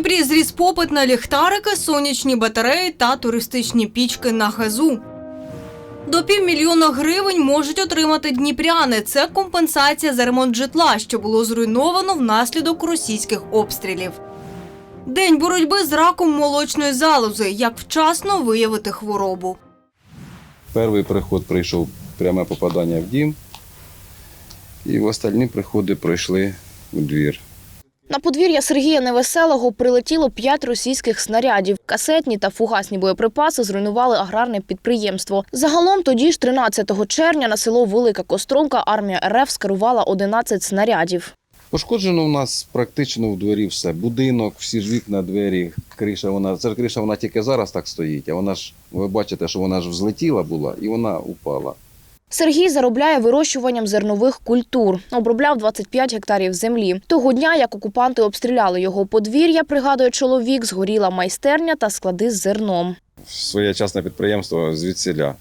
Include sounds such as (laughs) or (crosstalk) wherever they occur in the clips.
Дніпрі зріс попит на ліхтарики, сонячні батареї та туристичні пічки на газу. До півмільйона гривень можуть отримати дніпряни. Це компенсація за ремонт житла, що було зруйновано внаслідок російських обстрілів. День боротьби з раком молочної залози. Як вчасно виявити хворобу. Перший приход прийшов пряме попадання в дім, і в остальні приходи пройшли у двір. На подвір'я Сергія Невеселого прилетіло п'ять російських снарядів. Касетні та фугасні боєприпаси зруйнували аграрне підприємство. Загалом тоді ж 13 червня на село Велика Костромка армія РФ скерувала 11 снарядів. Пошкоджено в нас практично в дворі все. Будинок, всі ж вікна, двері, криша. Вона, ж криша вона тільки зараз так стоїть, а вона ж, ви бачите, що вона ж взлетіла була і вона упала. Сергій заробляє вирощуванням зернових культур. Обробляв 25 гектарів землі. Того дня, як окупанти обстріляли його подвір'я, пригадує чоловік, згоріла майстерня та склади з зерном. Своє частне підприємство звідсіля.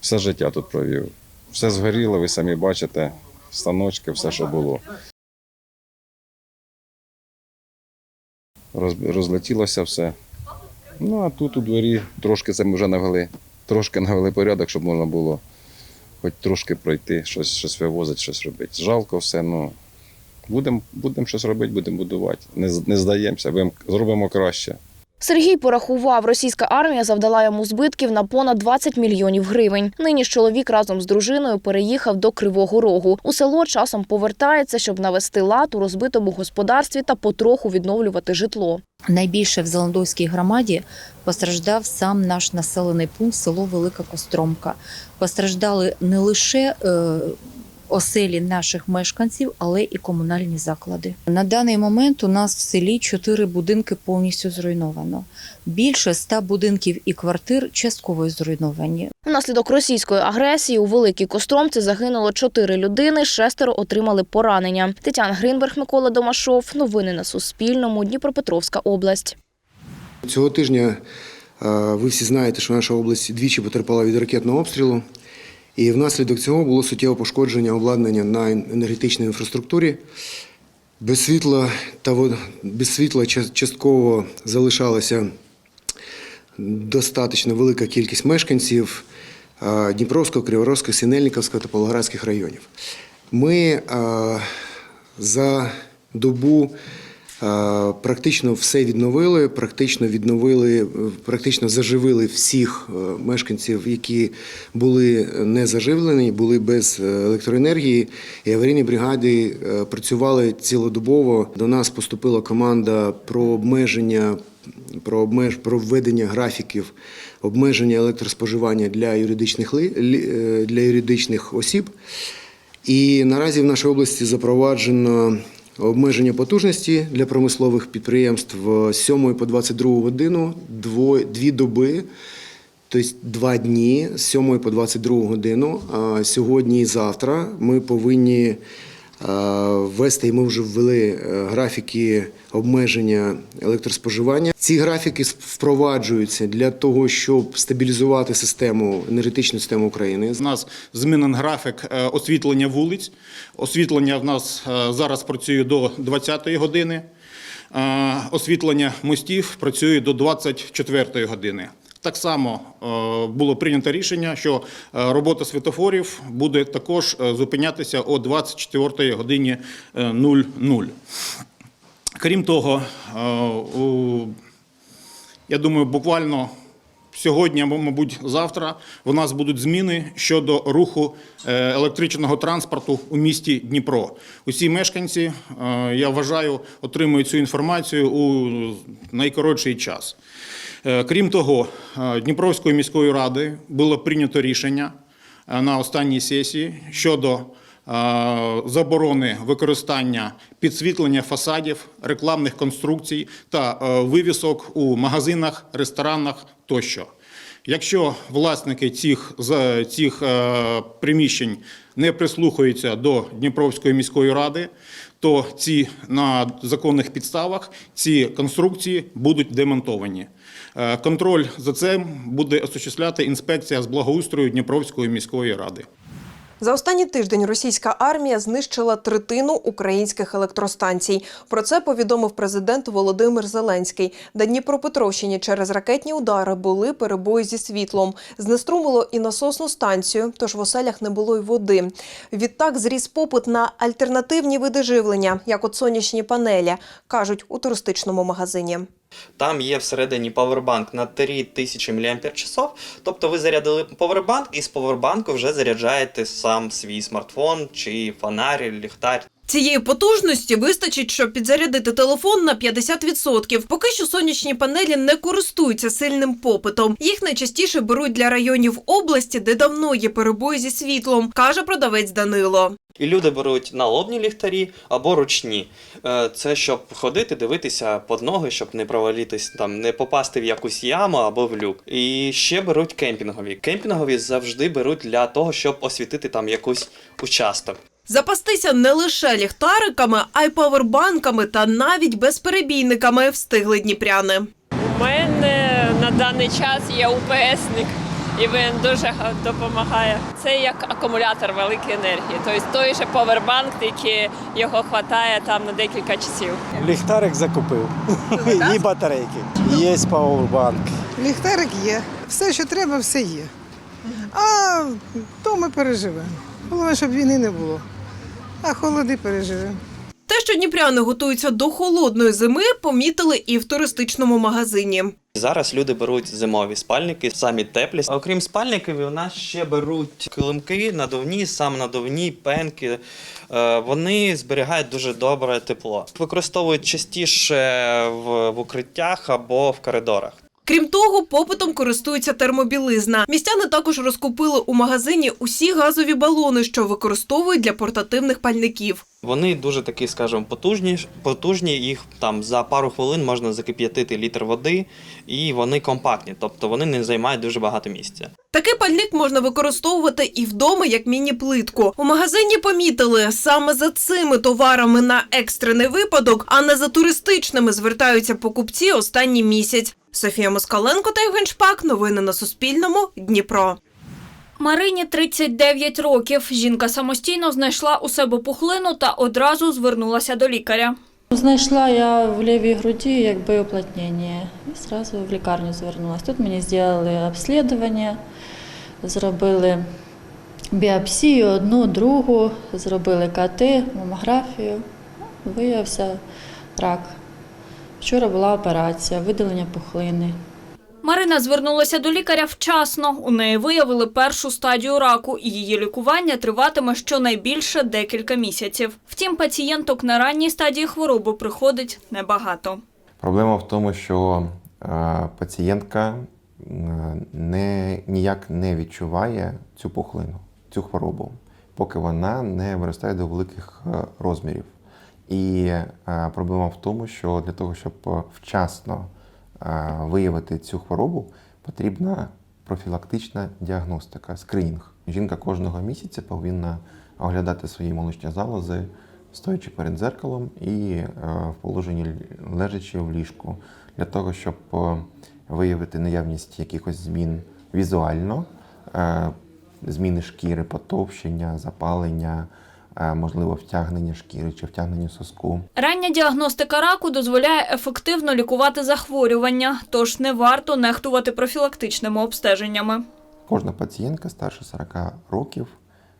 Все життя тут провів. Все згоріло, ви самі бачите, станочки, все, що було. Розлетілося все. Ну, а тут у дворі трошки це ми вже навели, трошки навели порядок, щоб можна було хоч трошки пройти, щось, щось вивозити, щось робити. Жалко все, ну будемо будем щось робити, будемо будувати. Не, не здаємося, зробимо краще. Сергій порахував, російська армія завдала йому збитків на понад 20 мільйонів гривень. Нині ж чоловік разом з дружиною переїхав до Кривого Рогу. У село часом повертається, щоб навести лад у розбитому господарстві та потроху відновлювати житло. Найбільше в Зеландовській громаді постраждав сам наш населений пункт село Велика Костромка. Постраждали не лише е, оселі наших мешканців, але і комунальні заклади. На даний момент у нас в селі чотири будинки повністю зруйновано. Більше ста будинків і квартир частково зруйновані. Внаслідок російської агресії у Великій Костромці загинуло чотири людини, шестеро отримали поранення. Тетяна Гринберг, Микола Домашов. Новини на Суспільному. Дніпропетровська область. Цього тижня е, ви всі знаєте, що наша область двічі потерпала від ракетного обстрілу. І внаслідок цього було суттєве пошкодження обладнання на енергетичній інфраструктурі. Без світла та вод- без світла частково залишалася достатньо велика кількість мешканців Дніпровського, Криворозького, Синельниковського та Павлоградських районів. Ми за добу практично все відновили, практично відновили, е, практично заживили всіх е, мешканців, які були не заживлені, були без е, електроенергії. І аварійні бригади е, працювали цілодобово. До нас поступила команда про обмеження, про обмеж, про введення графіків обмеження електроспоживання для юридичних е, для юридичних осіб. І наразі в нашій області запроваджено обмеження потужності для промислових підприємств з 7 по 22 годину, дві доби, тобто два дні з 7 по 22 годину. Сьогодні і завтра ми повинні ввести, і ми вже ввели е, графіки обмеження електроспоживання. Ці графіки впроваджуються для того, щоб стабілізувати систему енергетичну систему України. У нас змінен графік е, освітлення вулиць. Освітлення в нас е, зараз працює до 20-ї години. Е, Освітлення мостів працює до 24-ї години. Так само е, було прийнято рішення, що е, робота світофорів буде також е, зупинятися о 24 годині е, 00. Крім того, я думаю, буквально сьогодні, або, мабуть, завтра у нас будуть зміни щодо руху електричного транспорту у місті Дніпро. Усі мешканці, я вважаю, отримують цю інформацію у найкоротший час. Е, Крім того, е, Дніпровською міською радою було прийнято рішення е, на останній сесії щодо заборони використання підсвітлення фасадів, рекламних конструкцій та вивісок у магазинах, ресторанах тощо. Якщо власники цих, цих приміщень не прислухаються до Дніпровської міської ради, то ці на законних підставах ці конструкції будуть демонтовані. Е, Контроль за цим буде осуществляти інспекція з благоустрою Дніпровської міської ради. За останній тиждень російська армія знищила третину українських електростанцій. Про це повідомив президент Володимир Зеленський. На Дніпропетровщині через ракетні удари були перебої зі світлом. Знеструмило і насосну станцію, тож в оселях не було й води. Відтак зріс попит на альтернативні види живлення, як от сонячні панелі, кажуть у туристичному магазині. Там є всередині павербанк на 3000 мАч. Тобто ви зарядили павербанк і з павербанку вже заряджаєте сам свій смартфон чи фонарь, ліхтар. Цієї потужності вистачить, щоб підзарядити телефон на 50%. Поки що сонячні панелі не користуються сильним попитом. Їх найчастіше беруть для районів області, де давно є перебої зі світлом, каже продавець Данило. І люди беруть налобні ліхтарі або ручні. Е, Це щоб ходити, дивитися під ноги, щоб не провалитись, там не попасти в якусь яму або в люк. І ще беруть кемпінгові. Кемпінгові завжди беруть для того, щоб освітити там якусь участок. Запастися не лише ліхтариками, а й павербанками та навіть безперебійниками встигли дніпряни. У мене на даний час є УПСник, і він дуже допомагає. Це як акумулятор великої енергії. Тобто той же повербанк, тільки його вистачає там на декілька часів. Ліхтарик закупив (laughs) і батарейки. Є пауербанк. Ліхтарик є, все, що треба, все є. А то ми переживемо. Головне, щоб війни не було. А холоди переживемо. Те, що дніпряни готуються до холодної зими, помітили і в туристичному магазині. Зараз люди беруть зимові спальники, самі теплі. Окрім спальників, у нас ще беруть килимки, надувні, сам надувні, пенки. Е, Вони зберігають дуже добре тепло. Використовують частіше в, в укриттях або в коридорах. Крім того, попитом користується термобілизна. Містяни також розкупили у магазині усі газові балони, що використовують для портативних пальників. Вони дуже такі, скажімо, потужні. Потужні їх там за пару хвилин можна закип'ятити літр води, і вони компактні, тобто вони не займають дуже багато місця. Такий пальник можна використовувати і вдома як міні-плитку. У магазині помітили саме за цими товарами на екстрений випадок, а не за туристичними звертаються покупці останній місяць. Софія Москаленко та Євген Шпак. Новини на Суспільному. Дніпро. Марині 39 років. Жінка самостійно знайшла у себе пухлину та одразу звернулася до лікаря. Знайшла я в лівій груді якби уплотнення і одразу в лікарню звернулася. Тут мені зробили обслідування, зробили біопсію, одну, другу, зробили КТ, мамографію. Виявився рак. Вчора була операція, видалення пухлини. Марина звернулася до лікаря вчасно. У неї виявили першу стадію раку, і її лікування триватиме щонайбільше декілька місяців. Втім, пацієнток на ранній стадії хвороби приходить небагато. Проблема в тому, що е, пацієнтка е, не, ніяк не відчуває цю пухлину, цю хворобу, поки вона не виростає до великих е, розмірів. І е, проблема в тому, що для того, щоб е, вчасно е, виявити цю хворобу, потрібна профілактична діагностика, скринінг. Жінка кожного місяця повинна оглядати свої молочні залози, стоячи перед дзеркалом і в положенні лежачи в ліжку, для того, щоб виявити наявність якихось змін візуально, зміни шкіри, потовщення, запалення, можливо, втягнення шкіри чи втягнення соску. Рання діагностика раку дозволяє ефективно лікувати захворювання, тож не варто нехтувати профілактичними обстеженнями. Кожна пацієнтка старше 40 років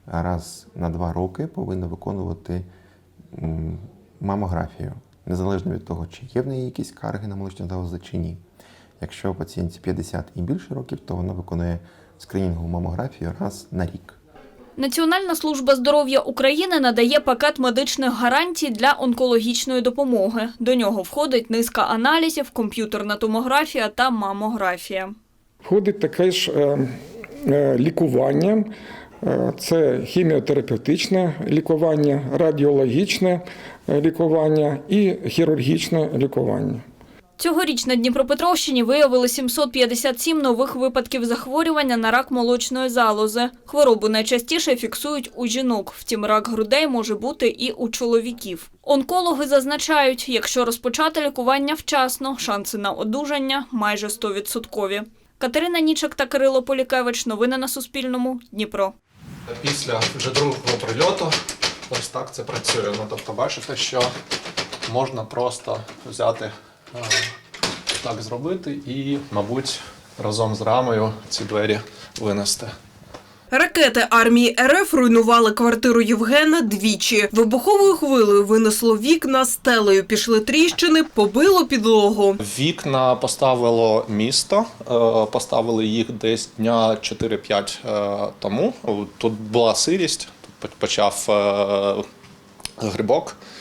раз на два роки повинна виконувати мамографію, незалежно від того, чи є в неї якісь скарги на молочні залози чи ні. Якщо пацієнтці 50 і більше років, то вона виконує скринінгову мамографію раз на рік. Національна служба здоров'я України надає пакет медичних гарантій для онкологічної допомоги. До нього входить низка аналізів, комп'ютерна томографія та мамографія. Входить таке ж е, е, лікування. Е, Це хіміотерапевтичне лікування, радіологічне лікування і хірургічне лікування. Цьогоріч на Дніпропетровщині виявили 757 нових випадків захворювання на рак молочної залози. Хворобу найчастіше фіксують у жінок, втім рак грудей може бути і у чоловіків. Онкологи зазначають, якщо розпочати лікування вчасно, шанси на одужання майже 100%. Катерина Нічик та Кирило Полікевич. Новини на Суспільному. Дніпро. Після вже другого прильоту ось так це працює. Ну, тобто, бачите, що можна просто взяти так зробити і, мабуть, разом з рамою ці двері винести. Ракети армії РФ руйнували квартиру Євгена двічі. Вибуховою хвилею винесло вікна, стелею пішли тріщини, побило підлогу. Вікна поставило місто, е, поставили їх десь дня 4-5 е, тому. Тут була сирість, тут почав е, грибок е,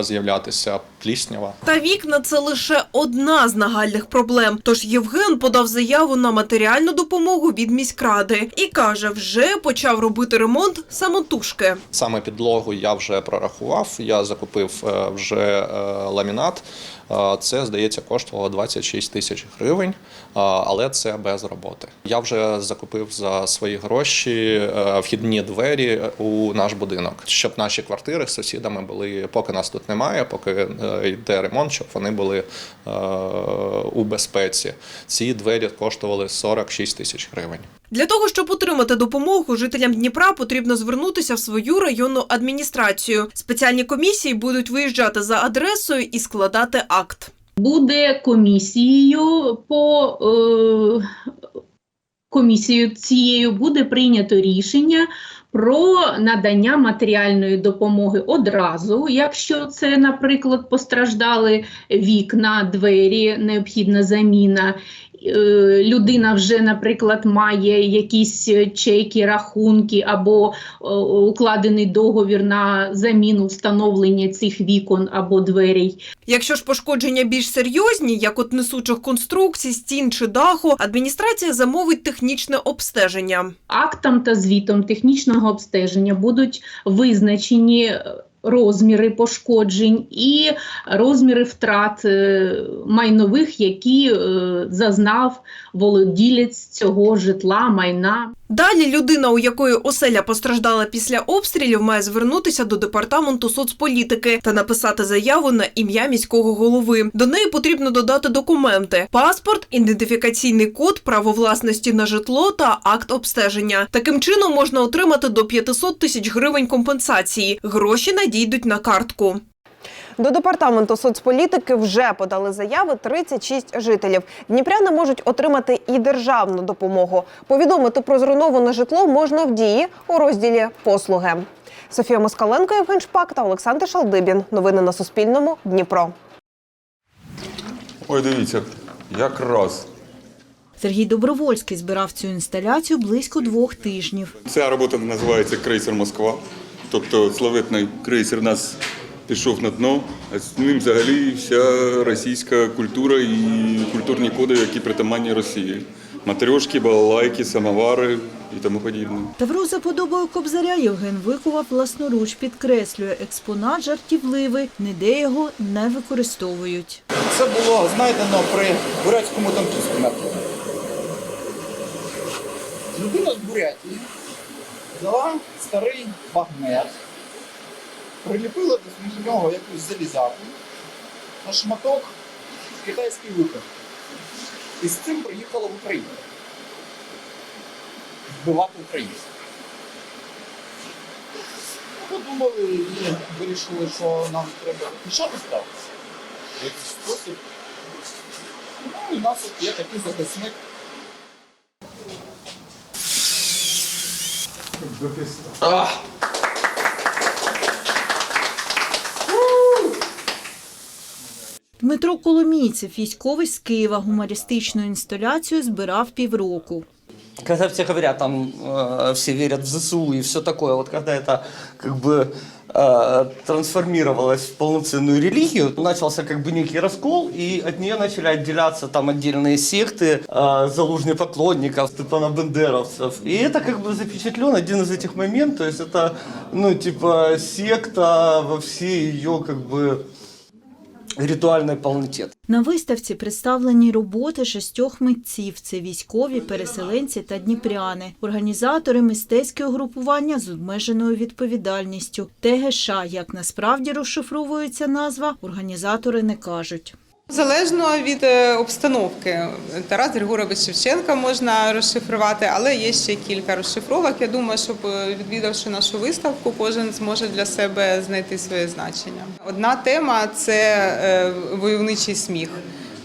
з'являтися, пліснява. Та вікна це лише одна з нагальних проблем. Тож Євген подав заяву на матеріальну допомогу від міськради і каже, вже почав робити ремонт самотужки. Саме підлогу я вже прорахував. Я закупив е, вже е, ламінат. Е, Це, здається, коштувало 26 тисяч гривень, е, але це без роботи. Я вже закупив за свої гроші е, вхідні двері у наш будинок, щоб наші квартири з сусідами були, поки нас тут немає, поки е, йде ремонт, щоб вони були е, у безпеці. Ці двері коштували 46 тисяч гривень. Для того, щоб отримати допомогу жителям Дніпра, потрібно звернутися в свою районну адміністрацію. Спеціальні комісії будуть виїжджати за адресою і складати акт. буде комісією по е, комісією цією буде прийнято рішення про надання матеріальної допомоги одразу, якщо це, наприклад, постраждали вікна, двері, необхідна заміна. Е, Людина вже, наприклад, має якісь чеки, рахунки або е, укладений договір на заміну встановлення цих вікон або дверей. Якщо ж пошкодження більш серйозні, як от несучих конструкцій, стін чи даху, адміністрація замовить технічне обстеження. актом та звітом технічного обстеження будуть визначені е, розміри пошкоджень і розміри втрат е, майнових, які е, зазнав володілець цього житла, майна. Далі людина, у якої оселя постраждала після обстрілів, має звернутися до департаменту соцполітики та написати заяву на ім'я міського голови. До неї потрібно додати документи: паспорт, ідентифікаційний код, право власності на житло та акт обстеження. Таким чином можна отримати до 500 тисяч гривень компенсації. Гроші надійдуть на картку. До департаменту соцполітики вже подали заяви 36 жителів. Дніпряни можуть отримати і державну допомогу. Повідомити про зруйноване житло можна в дії у розділі послуги. Софія Москаленко, Євген Шпак та Олександр Шалдибін. Новини на Суспільному. Дніпро. Ой, дивіться, якраз. Сергій Добровольський збирав цю інсталяцію близько двох тижнів. Ця робота називається Крейсер Москва. Тобто славетний крейсер нас пішов на дно, а з ним взагалі вся російська культура і культурні коди, які притаманні Росії. Матрьошки, балалайки, самовари і тому подібне. Тавро за подобою кобзаря Євген викував власноруч, підкреслює експонат жартівливий, ніде його не використовують. Це було знайдено при бурятському танкісту наприклад. Людина з Бурятії взяла старий магнет, приліпила до нього якусь залізаку на шматок китайський виход. І з цим приїхала в Україну. Вбивати українців. Подумали і вирішили, що нам треба захищати ставитися. В якийсь спосіб. Ну, і у нас є такий захисник. А! Дмитро Коломійцев, військовий з Києва, гумористичну інсталяцію збирав півроку. Когда все говорят, там э, все верят в ЗСУ и все такое, вот когда это как бы э, трансформировалось в полноценную религию, начался как бы некий раскол, и от нее начали отделяться там отдельные секты, э, залужных поклонников, Степана Бендеровцев. И это как бы запечатлен один из этих моментов, то есть это, ну, типа, секта во всей ее как бы ритуальной полноте. На виставці представлені роботи шістьох митців. Це військові, переселенці та дніпряни, організатори мистецького групування з обмеженою відповідальністю. ТГШ, як насправді розшифровується назва, організатори не кажуть. Залежно від е, обстановки. Тарас Григорович Шевченка можна розшифрувати, але є ще кілька розшифровок. Я думаю, щоб е, відвідавши нашу виставку, кожен зможе для себе знайти своє значення. Одна тема це е, войовничий сміх.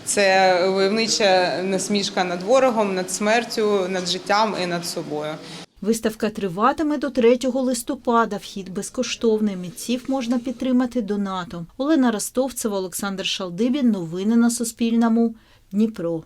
Це войовнича насмішка над ворогом, над смертю, над життям і над собою. Виставка триватиме до 3 листопада. Вхід безкоштовний. Митців можна підтримати донатом. Олена Ростовцева, Олександр Шалдибін. Новини на Суспільному. Дніпро.